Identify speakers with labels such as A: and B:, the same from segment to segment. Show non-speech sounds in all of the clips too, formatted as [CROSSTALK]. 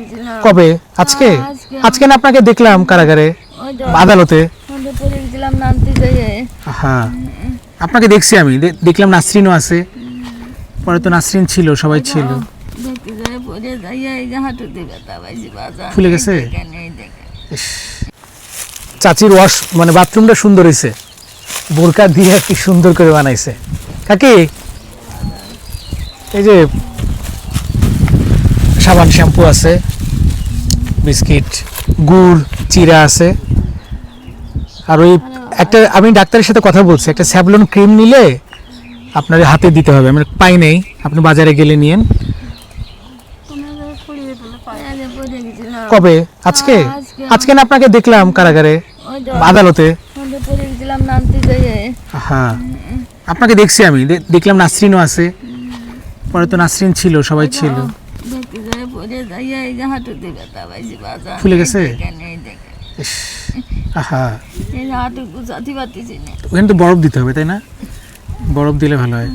A: গেছিলাম
B: কবে? আজকে?
A: আজকে।
B: আজকে না আপনাকে দেখলাম কারাগারে? আদালতে? হ্যাঁ। আপনাকে দেখছি আমি। দেখলাম নাসরিনও আছে। পরে তো নাসরিন ছিল সবাই ছিল। ফুলে গেছে? চাচির ওয়াশ মানে বাথরুমটা সুন্দর হয়েছে বোরকা দিয়ে কি সুন্দর করে বানাইছে। কাকি? এই যে সাবান শ্যাম্পু আছে বিস্কিট গুড় চিরা আছে। আর ওই একটা আমি ডাক্তারের সাথে কথা বলছি একটা স্যাভলন ক্রিম নিলে আপনার হাতে দিতে হবে। আমার পাই নেই আপনি বাজারে গেলে নিয়েন। কবে? আজকে?
A: আজকে।
B: আজকে না আপনাকে দেখলাম কারাগারে আদালতে। হ্যাঁ আপনাকে দেখছি আমি দেখলাম নাসরিনও আছে। পরে তো নাসরিন ছিল সবাই ছিল।
A: পড়ে যাইয়া এই যে হাঁটুতে ব্যথা পাইছি বাজার
B: ফুলে গেছে? আহা।
A: এই যে হাঁটু গুছাতে পারতেছি না।
B: ওখানে তো বরফ দিতে হবে তাই না? বরফ দিলে ভালো হয়।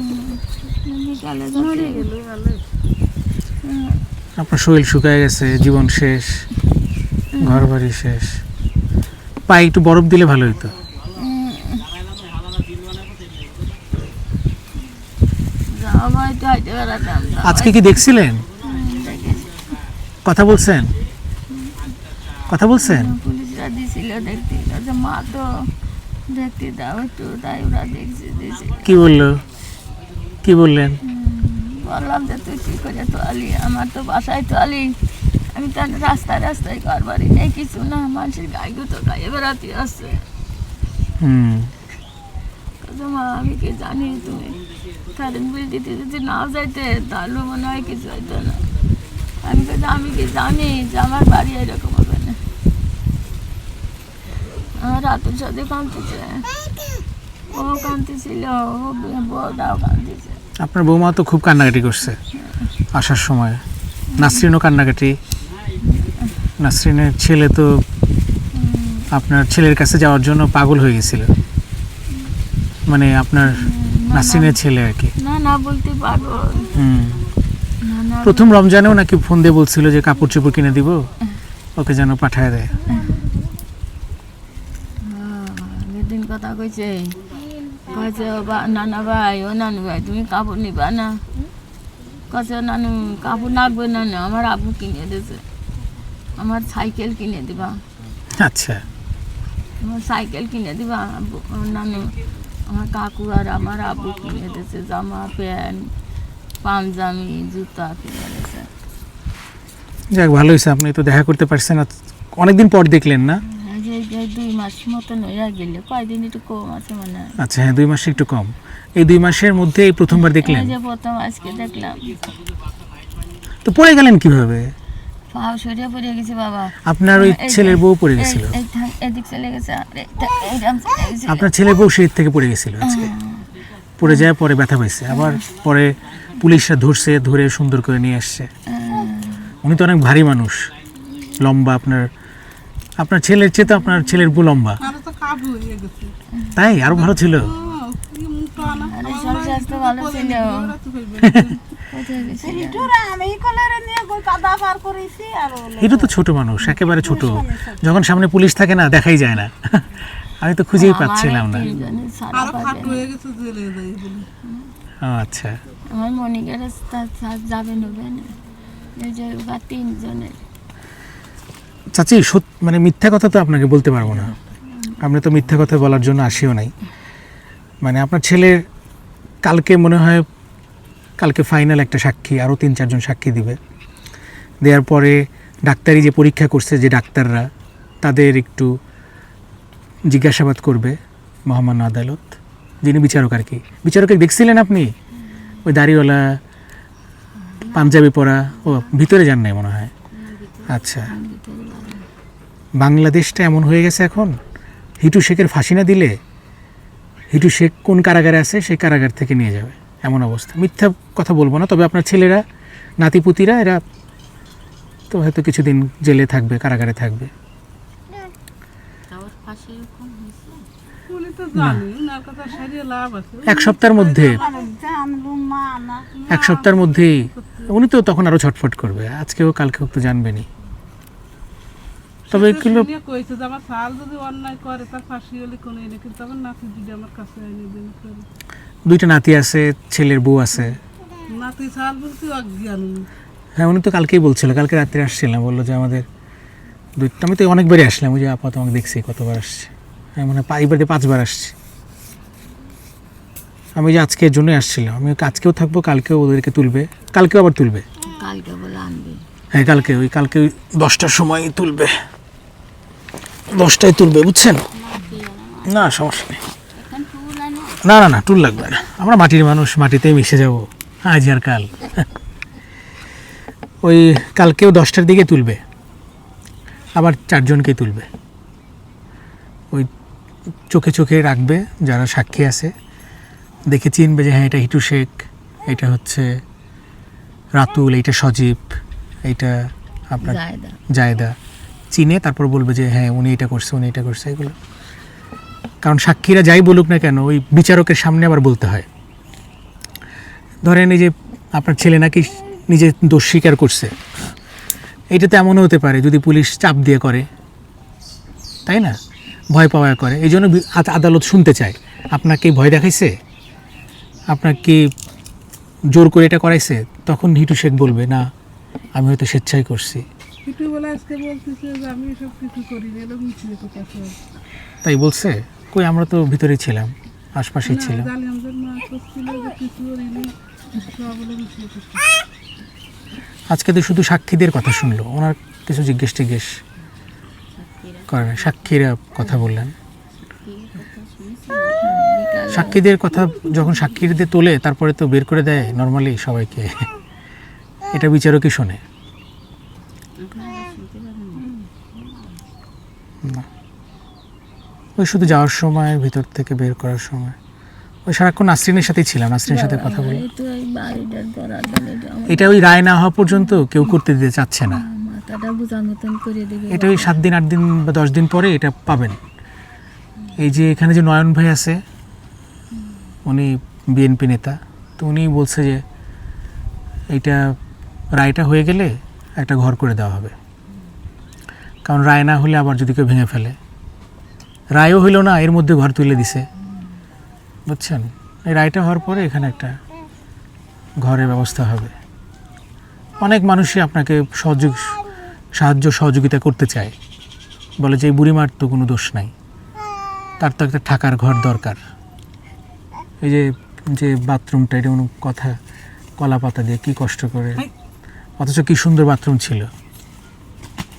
B: আপনার শরীর শুকায় গেছে জীবন শেষ ঘর বাড়ি শেষ। পায়ে একটু বরফ দিলে ভালো হতো আজকে কি দেখছিলেন?
A: দেখেছি
B: কথা বলছেন? কথা বলছেন?
A: পুলিশরা দিছিল দেখতে যে মা তো দেখতে দাও একটু তাই ওরা দেখছে দিয়েছে
B: কি বলল? কি বললেন?
A: বললাম যে তুই কী করে তোয়ালি? আমার তো বাসায় তোয়ালি। আমি তো রাস্তায় রাস্তায় ঘর বাড়ি নেই কিছু না। মানুষের গায়ে তো গায়ে বেড়াতে আসছে।
B: হুম।
A: মা আমি কি জানি তুমি? কারেন্ট বিল দিতে যদি না যাইতে তাহলে মনে হয় কিছু হইতো না। আমি কাছে আমি কি জানি যে আমার বাড়ি এরকম হবে না। আমার রাতুর সাথে কাঁদতেছে। ও কাঁদতেছিল ও বউটাও কাঁদতেছে।
B: আপনার বৌমা তো খুব কান্নাকাটি করছে আসার সময়। নাসরিনও কান্নাকাটি। নাসরিনের ছেলে তো আপনার ছেলের কাছে যাওয়ার জন্য পাগল হয়ে গেছিল। মানে আপনার নাসরিনের ছেলে আর কি।
A: না না বলতে পারব।
B: হুম। প্রথম রমজানেও নাকি ফোন দিয়ে বলছিল যে কাপড় চোপড় কিনে দিব ওকে যেন পাঠায় দেয়।
A: দিন কথা কইছে কইছে নানা ভাই ও নানু ভাই তুমি কাপড় নিবা না? কছে নানু কাপড় লাগবে না না আমার আব্বু কিনে দিয়েছে। আমার সাইকেল কিনে দিবা।
B: আচ্ছা।
A: আমার সাইকেল কিনে দিবা নানু আমার কাকু আর আমার আব্বু কিনে দিয়েছে জামা প্যান্ট। পাঞ্জামি জুতা
B: যাক ভালো হয়েছে আপনি তো দেখা করতে পারছেন অনেকদিন পর দেখলেন না?
A: এই যে এই যে দুই মাস মতন হয়ে গেলে কয়দিন একটু কম আছে মানে
B: আচ্ছা হ্যাঁ দুই মাসে একটু কম। এই দুই মাসের মধ্যে এই প্রথমবার দেখলেন?
A: যে প্রথম আজকে দেখলাম।
B: তো পড়ে গেলেন কীভাবে?
A: পাও সরিয়ে পড়ে গেছে বাবা।
B: আপনার ওই ছেলের বউ পড়ে গেছিল?
A: এদিক চলে গেছে চলে।
B: আপনার ছেলের বউ সিঁড়ি থেকে পড়ে গেছিল আজকে। পড়ে যায় পরে ব্যথা পাইছে আবার পরে পুলিশরা ধরছে ধরে সুন্দর করে নিয়ে আসছে। উনি তো অনেক ভারী মানুষ। লম্বা আপনার আপনার ছেলের চেয়ে তো আপনার ছেলের বু লম্বা।
C: হয়ে
B: তাই? আরও ভালো ছিল। এটা তো ছোট মানুষ একেবারে ছোট। যখন সামনে পুলিশ থাকে না দেখাই যায় না। আমি তো খুঁজেই পাচ্ছিলাম না। আচ্ছা।
A: আমার মনিকের তার সাথ যাবে নেবে এই যে তিনজনের।
B: চাচি সত মানে মিথ্যা কথা তো আপনাকে বলতে পারব না। আপনি তো মিথ্যা কথা বলার জন্য আসিও নাই। মানে আপনার ছেলের কালকে মনে হয় কালকে ফাইনাল একটা সাক্ষী আরও তিন চারজন সাক্ষী দিবে। দেওয়ার পরে ডাক্তারি যে পরীক্ষা করছে যে ডাক্তাররা তাদের একটু জিজ্ঞাসাবাদ করবে মহামান্য আদালত। যিনি বিচারক আর কি। বিচারকে দেখছিলেন আপনি? ওই দাড়িওয়ালা, পাঞ্জাবি পরা, ও ভিতরে যান নাই মনে হয়? আচ্ছা। বাংলাদেশটা এমন হয়ে গেছে এখন। হিটু শেখের ফাঁসি না দিলে হিটু শেখ কোন কারাগারে আছে? সেই কারাগার থেকে নিয়ে যাবে। এমন অবস্থা। মিথ্যা কথা বলব না, তবে আপনার ছেলেরা, নাতিপুতিরা, এরা তো হয়তো কিছুদিন জেলে থাকবে, কারাগারে থাকবে
C: উনি তো জানি উনার কথা সারিয়ে লাভ আছে
B: এক সপ্তাহের মধ্যে। এক সপ্তাহের মধ্যেই উনি তো তখন আরও ছটফট করবে আজকেও কালকেও তো জানবেনি তবে এগুলো
C: কইছে যে আমার সাল যদি অন্যায় করে তার ফাঁসি হলে কোনো এনে কিন্তু আমার নাতি যদি আমার কাছে এনে দিন
B: দুইটা নাতি আছে ছেলের বউ আছে।
C: নাতি সাল বলতে অজ্ঞান।
B: হ্যাঁ উনি তো কালকেই বলছিল কালকে রাত্রে আসছিলাম বলল যে আমাদের দুই আমি তো অনেকবারই আসলাম ওই যে আপাতত আমাকে দেখছি কতবার আসছে। মনে হয় পা- পাঁচবার আসছি। আমি যে আজকের জন্য আসছিলাম আমি আজকেও থাকব কালকেও ওদেরকে তুলবে কালকেও আবার তুলবে।
A: কালকে বলে আনবে।
B: হ্যাঁ কালকে ওই কালকে ওই দশটার সময় তুলবে। দশটায় তুলবে বুঝছেন? না সমস্যা নেই। না না না টুল লাগবে না। আমরা মাটির মানুষ মাটিতেই মিশে যাব। আজ আর কাল। ওই কালকেও দশটার দিকে তুলবে। আবার চারজনকেই তুলবে। চোখে চোখে রাখবে যারা সাক্ষী আছে। দেখে চিনবে যে হ্যাঁ এটা হিটু শেখ এটা হচ্ছে রাতুল এইটা সজীব এইটা আপনার
A: জায়দা।
B: জায়দা। চিনে তারপর বলবে যে হ্যাঁ উনি এটা করছে উনি এটা করছে এগুলো। কারণ সাক্ষীরা যাই বলুক না কেন ওই বিচারকের সামনে আবার বলতে হয়। ধরেন এই যে আপনার ছেলে নাকি নিজে দোষ স্বীকার করছে। এটা তো এমনও হতে পারে যদি পুলিশ চাপ দিয়ে করে। তাই না? ভয় পাওয়া করে। এই জন্য আদালত শুনতে চায়। আপনাকে ভয় দেখাইছে? আপনার কি জোর করে এটা করাইছে? তখন হিটু শেখ বলবে না আমি হয়তো স্বেচ্ছাই করছি। তাই বলছে? কই আমরা তো ভিতরেই ছিলাম আশপাশেই ছিলাম। আজকে তো শুধু সাক্ষীদের কথা শুনলো ওনার কিছু জিজ্ঞেস টিজ্ঞেস করে না সাক্ষীরা কথা বললেন। সাক্ষীদের কথা যখন সাক্ষীদের তোলে তারপরে তো বের করে দেয় নর্মালি সবাইকে। এটা বিচারকই শোনে। ওই শুধু যাওয়ার সময় ভিতর থেকে বের করার সময়। ওই সারাক্ষণ নাসরিনের সাথেই ছিলাম নাসরিনের সাথে কথা বলে। এটা ওই রায় না হওয়া পর্যন্ত কেউ করতে দিতে চাচ্ছে না।
A: মতন করে দেবে।
B: এটা ওই সাত দিন, আট দিন বা দশ দিন পরে এটা পাবেন। এই যে এখানে যে নয়ন ভাই আছে, উনি বিএনপি নেতা, তো উনি বলছে যে এইটা রায়টা হয়ে গেলে একটা ঘর করে দেওয়া হবে। কারণ রায় না হলে আবার যদি কেউ ভেঙে ফেলে। রায়ও হইল না, এর মধ্যে ঘর তুলে দিছে। বুঝছেন? এই রায়টা হওয়ার পরে এখানে একটা ঘরের ব্যবস্থা হবে। অনেক মানুষই আপনাকে সহযোগ সাহায্য সহযোগিতা করতে চায়। বলে যে এই বুড়িমার তো কোনো দোষ নাই। তার তো একটা থাকার ঘর দরকার। এই যে যে বাথরুমটা এটা কোনো কথা কলা পাতা দিয়ে কি কষ্ট করে। অথচ কি সুন্দর বাথরুম ছিল।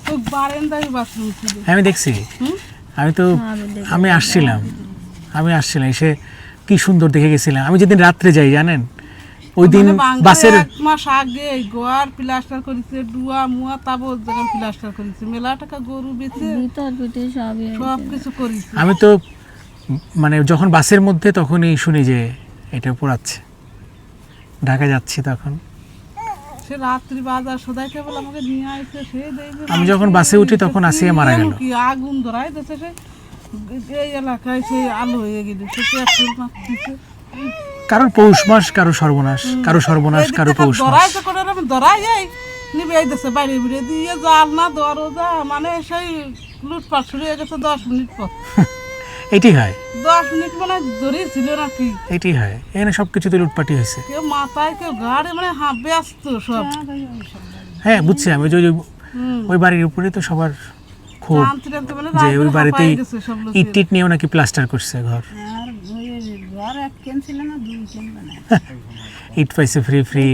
C: তো বাথরুম
B: হ্যাঁ, আমি দেখছি। আমি তো
A: আমি
B: আমি আসছিলাম। আমি আসছিলাম। এসে কি সুন্দর দেখে গেছিলাম। আমি যেদিন রাত্রে যাই জানেন? ওই দিন বাসের
C: এক মাস আগে গোয়ার প্লাস্টার করেছে ডুয়া মুয়া তাবো জায়গায় প্লাস্টার করেছে মেলা টাকা গরু বেচে সব কিছু করেছে।
B: আমি তো মানে যখন বাসের মধ্যে তখনই শুনি যে এটা পোড়াচ্ছে। ঢাকা যাচ্ছি তখন।
C: সে রাত্রি বাজার সদাই কেবল আমাকে নিয়ে আসছে সে
B: আমি যখন বাসে উঠি তখন আসিয়া মারা গেল।
C: কি আগুন ধরাই দিচ্ছে সে? এই এলাকায় সে আলো হয়ে গেল সে পেট্রোল মারতেছে।
B: কারোর পৌষ মাস কারও সর্বনাশ কারও সর্বনাশ কারও পৌষ মাস।
C: নিবে এই দেশে বাইরে দিয়ে জাল না দরজা মানে সেই লুটপাট শুরু হয়ে গেছে দশ মিনিট পর। [LAUGHS]
B: এটি হয়।
C: দশ মিনিট মানে ধরেই ছিল নাকি?
B: এটি হয়। এখানে সব কিছুতে লুটপাটি হয়েছে।
C: কেউ মাথায় কেউ গাড়ি মানে হ্যাঁ ব্যস্ত সব।
B: হ্যাঁ বুঝছি আমি ওই ওই- বাড়ির উপরে তো সবার খুব
C: মানে
B: যে ওই বাড়িতেই ইট টিট নিয়েও নাকি প্লাস্টার করছে ঘর।
D: ঘর এক কেন ছিল না দুই কেন বানায়। [LAUGHS]
B: ইট পাইছে ফ্রি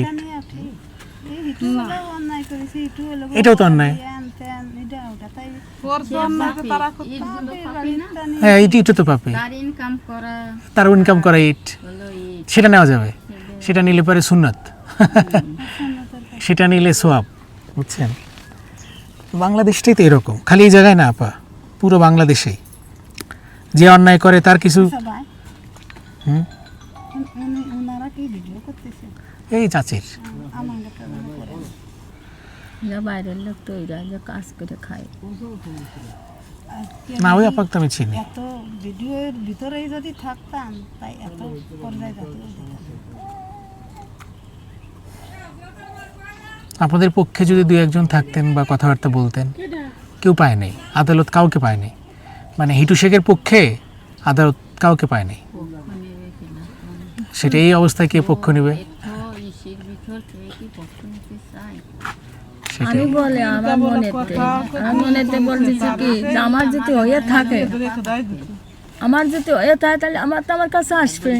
B: এটাও তো অন্যায়। হ্যাঁ ইট ইটও তো পাবে
A: তার ইনকাম করা
B: তার ইনকাম করা ইট সেটা নেওয়া যাবে। সেটা নিলে পরে সুন্নত। [LAUGHS] সেটা নিলে সোয়াব বুঝছেন? বাংলাদেশটাই তো এরকম। খালি এই জায়গায় না আপা। পুরো বাংলাদেশেই। যে অন্যায় করে তার কিছু হুম, এই চাচির।
A: বাইরের লোক তো যে কাজ করে খায়।
B: না ওই আপাক আমি চিনি।
D: এত ভিডিওর ভিতরেই যদি থাকতাম তাই এত পর্যায়ে যেত
B: আপনাদের পক্ষে যদি দু একজন থাকতেন বা কথাবার্তা বলতেন কেউ পায় নাই। আদালত কাউকে পায় নাই। মানে হিটু শেখের পক্ষে আদালত কাউকে পায় নাই। সেটা এই অবস্থায় কে পক্ষ নেবে?
A: বলে বলতেছি কি আমার যদি হয়ে থাকে, আমার যদি হয়ে থাকে, তাহলে আমার তো আমার কাছে আসবে।